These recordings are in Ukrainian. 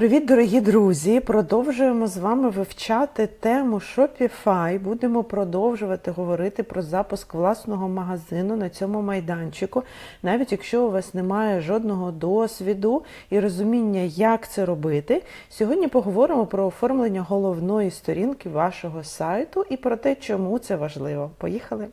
Привіт, дорогі друзі! Продовжуємо з вами вивчати тему Shopify. Будемо продовжувати говорити про запуск власного магазину на цьому майданчику, навіть якщо у вас немає жодного досвіду і розуміння, як це робити. Сьогодні поговоримо про оформлення головної сторінки вашого сайту і про те, чому це важливо. Поїхали!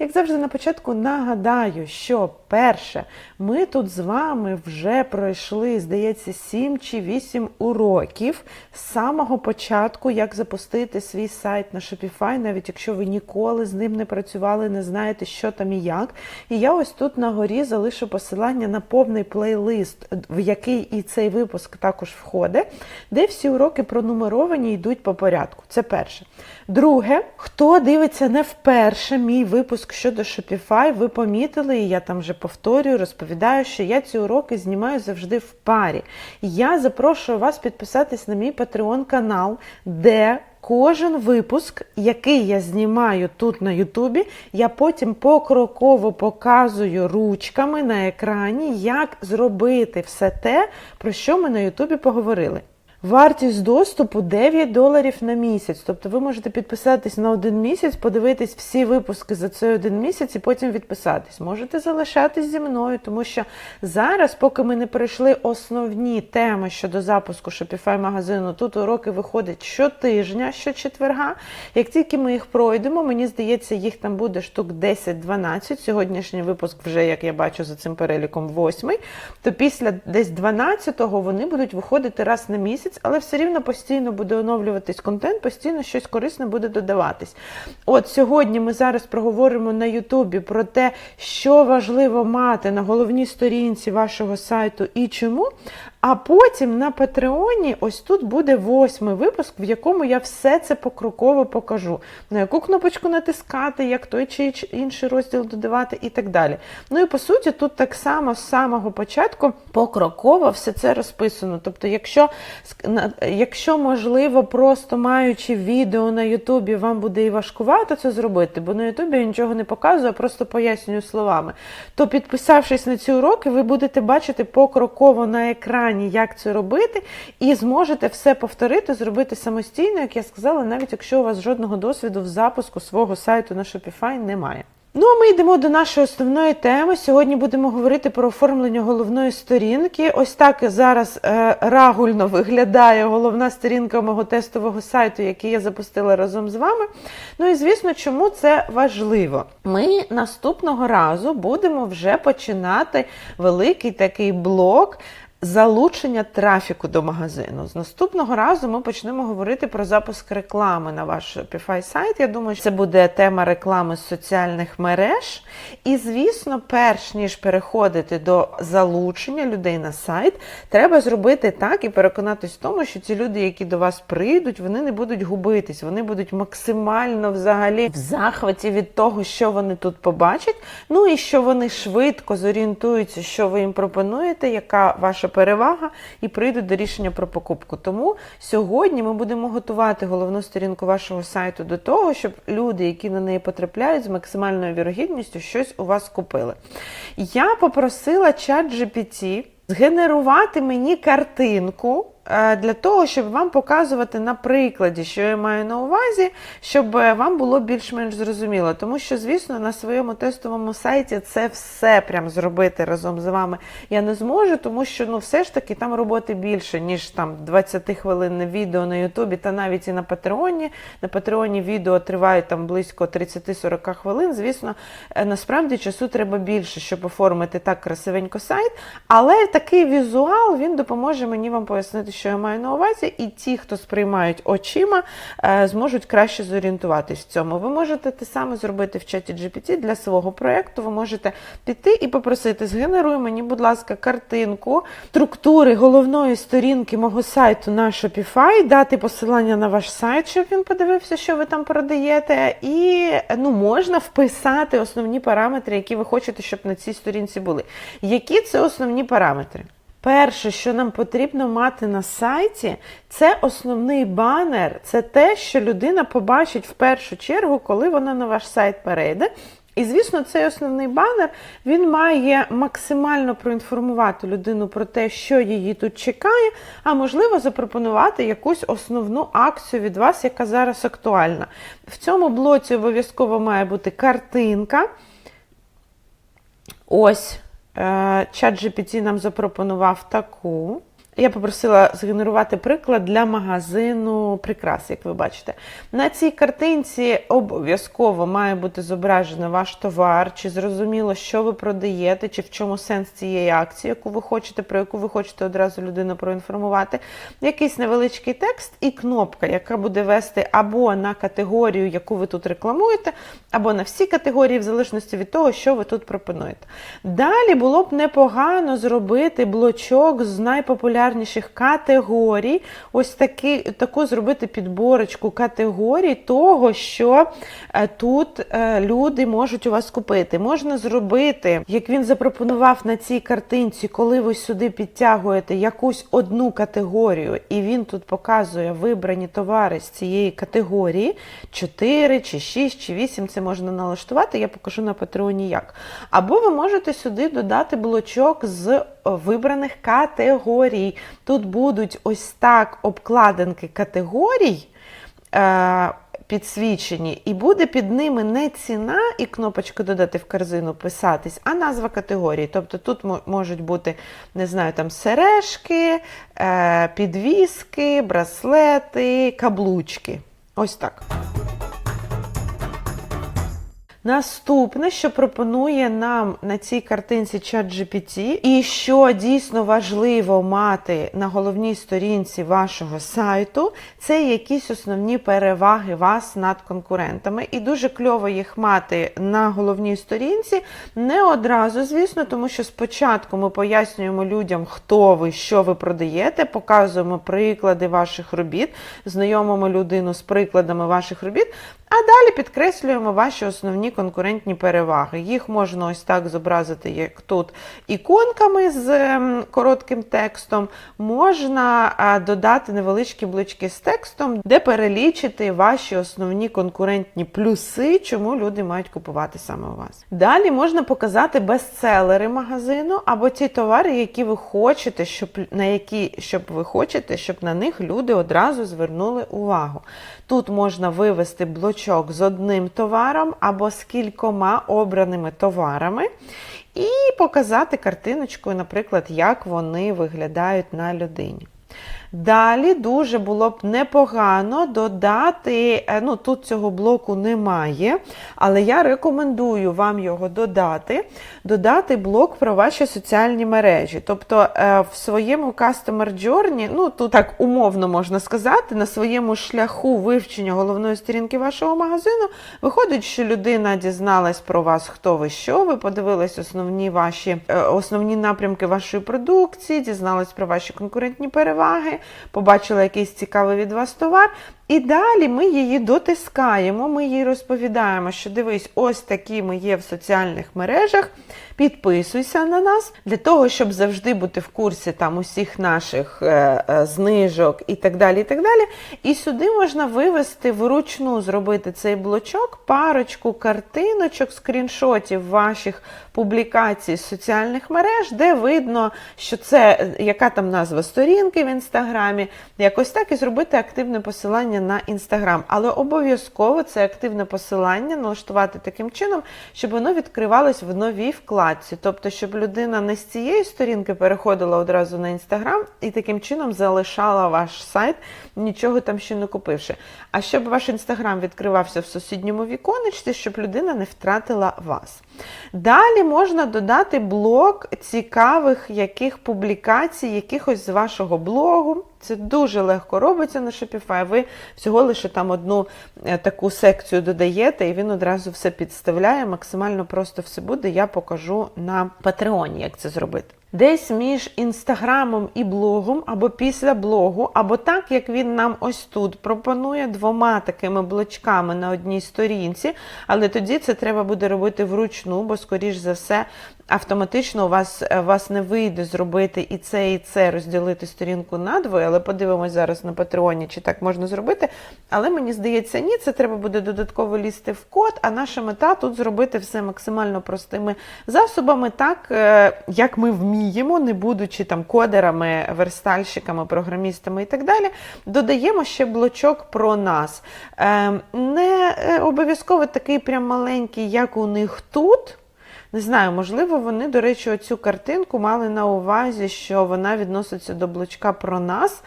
Як завжди на початку нагадаю, що перше, ми тут з вами вже пройшли, здається, 7 чи 8 уроків з самого початку, як запустити свій сайт на Shopify, навіть якщо ви ніколи з ним не працювали, не знаєте, що там і як. І я ось тут на горі залишу посилання на повний плейлист, в який і цей випуск також входить, де всі уроки пронумеровані йдуть по порядку. Це перше. Друге, хто дивиться не вперше мій випуск щодо Shopify, ви помітили, і я там вже повторюю, розповідаю, що я ці уроки знімаю завжди в парі. Я запрошую вас підписатись на мій Patreon канал, де Кожен випуск, який я знімаю тут на Ютубі, я потім покроково показую ручками на екрані, як зробити все те, про що ми на Ютубі поговорили. Вартість доступу 9 доларів на місяць. Тобто ви можете підписатись на один місяць, подивитись всі випуски за цей один місяць і потім відписатись. Можете залишатись зі мною, тому що зараз, поки ми не пройшли основні теми щодо запуску Shopify магазину, тут уроки виходять щотижня, щочетверга. Як тільки ми їх пройдемо, мені здається, їх там буде штук 10-12. Сьогоднішній випуск, вже, як я бачу, за цим переліком восьмий. То після десь 12-го вони будуть виходити раз на місяць місяць, але все рівно постійно буде оновлюватись контент, постійно щось корисне буде додаватись. От сьогодні ми зараз проговоримо на Ютубі про те, що важливо мати на головній сторінці вашого сайту і чому. А потім на Патреоні ось тут буде восьмий випуск, в якому я все це покроково покажу. На яку кнопочку натискати, як той чи інший розділ додавати і так далі. Ну і по суті, тут так само з самого початку покроково все це розписано. Тобто, якщо, якщо можливо, просто маючи відео на Ютубі, вам буде і важкувато це зробити, бо на Ютубі я нічого не показую, а просто пояснюю словами, то підписавшись на ці уроки, ви будете бачити покроково на екрані як це робити, і зможете все повторити, зробити самостійно, як я сказала, навіть якщо у вас жодного досвіду в запуску свого сайту на Shopify немає. Ну, а ми йдемо до нашої основної теми. Сьогодні будемо говорити про оформлення головної сторінки. Ось так зараз е, рагульно виглядає головна сторінка мого тестового сайту, який я запустила разом з вами. Ну і звісно, чому це важливо? Ми наступного разу будемо вже починати великий такий блок Залучення трафіку до магазину. З наступного разу ми почнемо говорити про запуск реклами на ваш Shopify сайт. Я думаю, що це буде тема реклами з соціальних мереж. І, звісно, перш ніж переходити до залучення людей на сайт, треба зробити так і переконатись в тому, що ці люди, які до вас прийдуть, вони не будуть губитись, вони будуть максимально взагалі в захваті від того, що вони тут побачать. Ну і що вони швидко зорієнтуються, що ви їм пропонуєте, яка ваша перевага і прийдуть до рішення про покупку. Тому сьогодні ми будемо готувати головну сторінку вашого сайту до того, щоб люди, які на неї потрапляють, з максимальною вірогідністю щось у вас купили. Я попросила чат GPT згенерувати мені картинку. Е, для того, щоб вам показувати на прикладі, що я маю на увазі, щоб е, вам було більш-менш зрозуміло. Тому що, звісно, на своєму тестовому сайті це все прям зробити разом з вами я не зможу, тому що ну, все ж таки там роботи більше, ніж там 20 хвилинне відео на Ютубі, та навіть і на Патреоні. На Патреоні відео тривають там близько 30-40 хвилин. Звісно, е, насправді часу треба більше, щоб оформити так красивенько сайт. Але такий візуал він допоможе мені вам пояснити що я маю на увазі, і ті, хто сприймають очима, е, зможуть краще зорієнтуватись в цьому. Ви можете те саме зробити в чаті GPT для свого проєкту. Ви можете піти і попросити, згенеруй мені, будь ласка, картинку структури головної сторінки мого сайту на Shopify, дати посилання на ваш сайт, щоб він подивився, що ви там продаєте, і ну, можна вписати основні параметри, які ви хочете, щоб на цій сторінці були. Які це основні параметри? Перше, що нам потрібно мати на сайті, це основний банер, це те, що людина побачить в першу чергу, коли вона на ваш сайт перейде. І, звісно, цей основний банер він має максимально проінформувати людину про те, що її тут чекає, а можливо, запропонувати якусь основну акцію від вас, яка зараз актуальна. В цьому блоці обов'язково має бути картинка. Ось чат GPT нам запропонував таку. Я попросила згенерувати приклад для магазину прикрас, як ви бачите. На цій картинці обов'язково має бути зображений ваш товар, чи зрозуміло, що ви продаєте, чи в чому сенс цієї акції, яку ви хочете, про яку ви хочете одразу людину проінформувати. Якийсь невеличкий текст і кнопка, яка буде вести або на категорію, яку ви тут рекламуєте, або на всі категорії, в залежності від того, що ви тут пропонуєте. Далі було б непогано зробити блочок з найпопулярніших категорій, ось таки, таку зробити підборочку категорій того, що е, тут е, люди можуть у вас купити. Можна зробити, як він запропонував на цій картинці, коли ви сюди підтягуєте якусь одну категорію, і він тут показує вибрані товари з цієї категорії 4 чи 6 чи 8, це можна налаштувати, я покажу на Патреоні як. Або ви можете сюди додати блочок з вибраних категорій. Тут будуть ось так обкладинки категорій. е, Підсвічені, і буде під ними не ціна і кнопочка додати в корзину писатись, а назва категорії. Тобто тут можуть бути, не знаю, там сережки, е, підвіски, браслети, каблучки. Ось так. Наступне, що пропонує нам на цій картинці ChatGPT, і що дійсно важливо мати на головній сторінці вашого сайту, це якісь основні переваги вас над конкурентами. І дуже кльово їх мати на головній сторінці. Не одразу, звісно, тому що спочатку ми пояснюємо людям, хто ви, що ви продаєте, показуємо приклади ваших робіт, знайомимо людину з прикладами ваших робіт. А далі підкреслюємо ваші основні конкурентні переваги. Їх можна ось так зобразити, як тут іконками з ем, коротким текстом. Можна додати невеличкі блочки з текстом, де перелічити ваші основні конкурентні плюси, чому люди мають купувати саме у вас. Далі можна показати бестселери магазину або ті товари, які ви хочете, щоб на які щоб ви хочете, щоб на них люди одразу звернули увагу. Тут можна вивести блочок з одним товаром або з кількома обраними товарами, і показати картиночкою, наприклад, як вони виглядають на людині. Далі дуже було б непогано додати, е, ну тут цього блоку немає, але я рекомендую вам його додати, додати блок про ваші соціальні мережі. Тобто е, в своєму Customer Journey, ну тут так умовно можна сказати, на своєму шляху вивчення головної сторінки вашого магазину, виходить, що людина дізналась про вас, хто ви, що ви, подивилась основні ваші е, основні напрямки вашої продукції, дізналась про ваші конкурентні переваги побачила якийсь цікавий від вас товар. І далі ми її дотискаємо, ми їй розповідаємо, що дивись, ось такі ми є в соціальних мережах. Підписуйся на нас для того, щоб завжди бути в курсі там усіх наших е, е, знижок і так далі. І так далі. І сюди можна вивести вручну, зробити цей блочок, парочку картиночок, скріншотів ваших публікацій з соціальних мереж, де видно, що це яка там назва сторінки в інстаграмі, якось так і зробити активне посилання на інстаграм. Але обов'язково це активне посилання налаштувати таким чином, щоб воно відкривалось в новій вкладці. Тобто, щоб людина не з цієї сторінки переходила одразу на інстаграм і таким чином залишала ваш сайт, нічого там ще не купивши. А щоб ваш інстаграм відкривався в сусідньому віконечці, щоб людина не втратила вас. Далі можна додати блок цікавих яких публікацій, якихось з вашого блогу. Це дуже легко робиться на Shopify. Ви всього лише там одну е, таку секцію додаєте, і він одразу все підставляє. Максимально просто все буде. Я покажу на Патреоні, як це зробити. Десь між інстаграмом і блогом, або після блогу, або так, як він нам ось тут пропонує двома такими блочками на одній сторінці, але тоді це треба буде робити вручну, бо, скоріш за все, автоматично у вас, у вас не вийде зробити і це, і це розділити сторінку надвоє, але подивимось зараз на Патреоні, чи так можна зробити. Але мені здається, ні, це треба буде додатково лізти в код, а наша мета тут зробити все максимально простими засобами, так е, як ми вміємо, не будучи там кодерами, верстальщиками, програмістами і так далі. Додаємо ще блочок про нас. Е, Не е, обов'язково такий прям маленький, як у них тут. Не знаю, можливо, вони, до речі, оцю картинку мали на увазі, що вона відноситься до блочка про нас,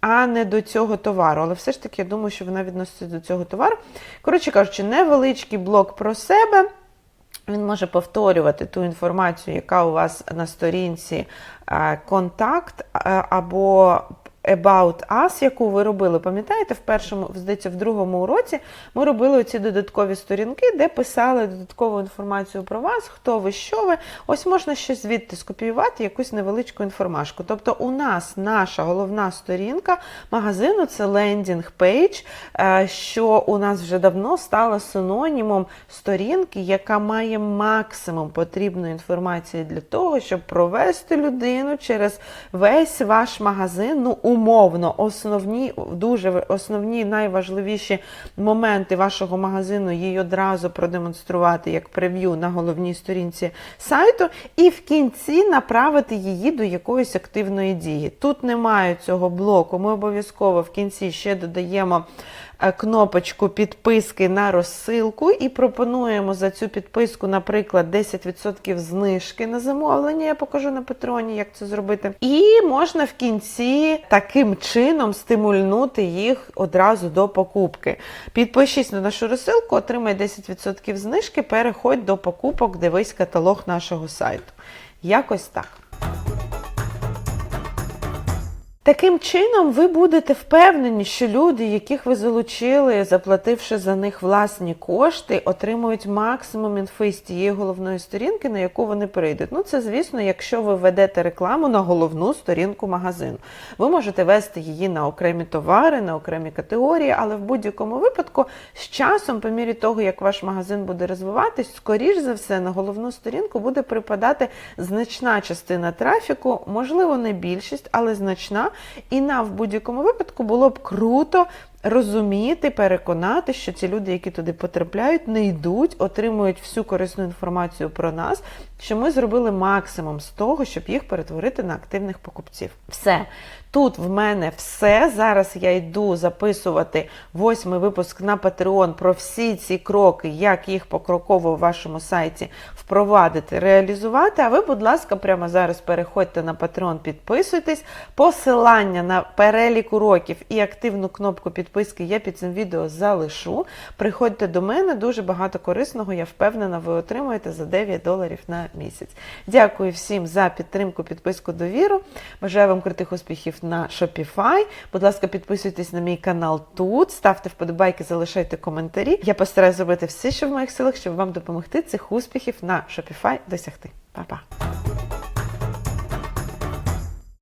а не до цього товару. Але все ж таки, я думаю, що вона відноситься до цього товару. Коротше кажучи, невеличкий блок про себе. Він може повторювати ту інформацію, яка у вас на сторінці е, контакт е, або About Us, яку ви робили. Пам'ятаєте, в першому, здається, в другому уроці ми робили оці додаткові сторінки, де писали додаткову інформацію про вас, хто ви, що ви. Ось можна ще звідти скопіювати якусь невеличку інформашку. Тобто, у нас наша головна сторінка магазину це лендінг пейдж, що у нас вже давно стало синонімом сторінки, яка має максимум потрібної інформації для того, щоб провести людину через весь ваш магазин. Ну, умовно, основні, дуже основні найважливіші моменти вашого магазину їй одразу продемонструвати як прев'ю на головній сторінці сайту, і в кінці направити її до якоїсь активної дії. Тут немає цього блоку. Ми обов'язково в кінці ще додаємо. Е, Кнопочку підписки на розсилку і пропонуємо за цю підписку, наприклад, 10% знижки на замовлення. Я покажу на Патреоні, як це зробити. І можна в кінці таким чином стимульнути їх одразу до покупки. Підпишись на нашу розсилку, отримай 10% знижки, переходь до покупок, дивись каталог нашого сайту. Якось так. Таким чином, ви будете впевнені, що люди, яких ви залучили, заплативши за них власні кошти, отримують максимум інфи з тієї головної сторінки, на яку вони прийдуть. Ну, це, звісно, якщо ви ведете рекламу на головну сторінку магазину. Ви можете вести її на окремі товари, на окремі категорії, але в будь-якому випадку з часом, по мірі того, як ваш магазин буде розвиватись, скоріш за все, на головну сторінку буде припадати значна частина трафіку, можливо, не більшість, але значна. І нам в будь-якому випадку було б круто розуміти, переконати, що ці люди, які туди потрапляють, не йдуть, отримують всю корисну інформацію про нас, що ми зробили максимум з того, щоб їх перетворити на активних покупців. Все. Тут в мене все. Зараз я йду записувати восьмий випуск на Patreon про всі ці кроки, як їх покроково в вашому сайті впровадити, реалізувати. А ви, будь ласка, прямо зараз переходьте на Patreon, підписуйтесь. Посилання на перелік уроків і активну кнопку підписки я під цим відео залишу. Приходьте до мене, дуже багато корисного, я впевнена, ви отримуєте за 9 доларів на місяць. Дякую всім за підтримку, підписку, довіру. Бажаю вам крутих успіхів на Shopify. Будь ласка, підписуйтесь на мій канал тут, ставте вподобайки, залишайте коментарі. Я постараюсь зробити все, що в моїх силах, щоб вам допомогти цих успіхів на Shopify досягти. Па-па!